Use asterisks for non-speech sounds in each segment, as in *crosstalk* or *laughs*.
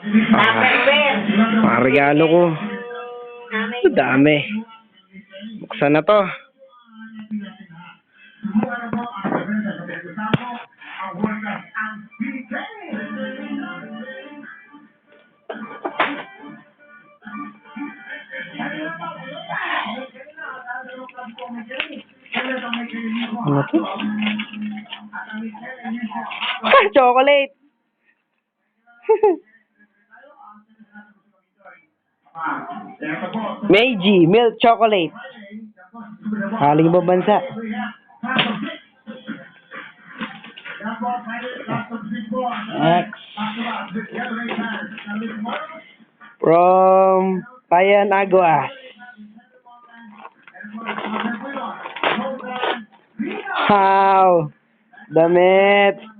Tupperware. Mga regalo ko. Ang dami. Buksan na to. Ano to? Ah, chocolate! *laughs* Meiji milk chocolate. Haling ibang bansa. Next. From Payan Aguas. Wow! Damit!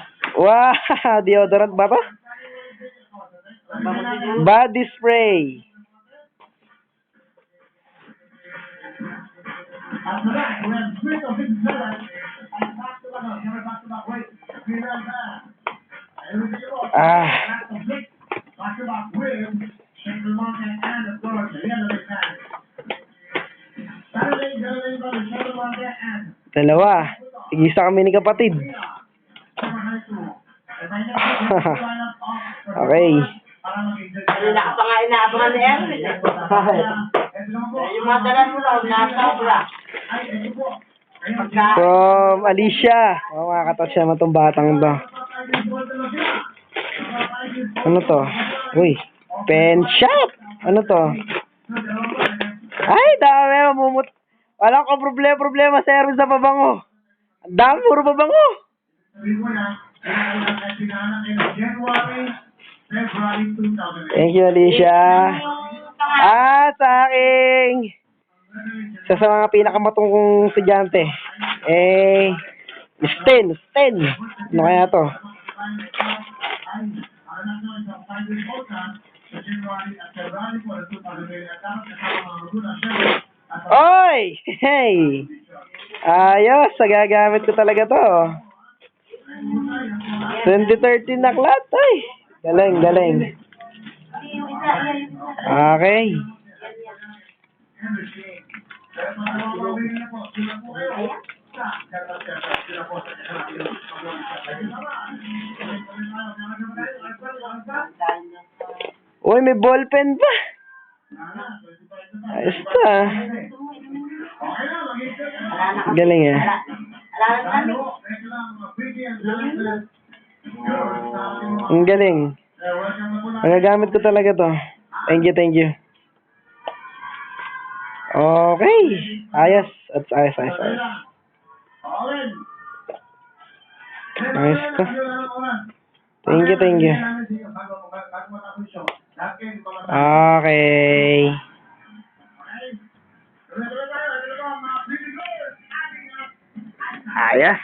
Wow! *laughs* Deodorant ba to? Body spray. Ah. Dalawa. Tig-isa kami ni kapatid. Okay. Wala ka pa nga inaabangan ni Erwin. eh. Yung mga dalan mo raw, nasobra. From Alicia. Oh, makakatas siya itong batang to. Ano to? Uy. Pen shop. Ano to? Ay, dami. Mamumut. Wala ko problema, problema sa Erwin sa pabango. Ang dami, puro pabango. Thank you, Alicia. At sa aking isa sa mga pinakamatungkong estudyante. Eh, Sten, Sten. Ano kaya to? Oy! *laughs* Hey! Ayos, gagamit ko talaga to. 2013 na klat, ay. Galing, galing. Okay. Uy, may ballpen pa. Ayos kasi. Galing eh. Na kami. Ang galing. Magagamit ko talaga to. Thank you, thank you. Okay. Ayos. At ayos, ayos, ayos. Ayos to. Thank you, thank you. Okay. bias.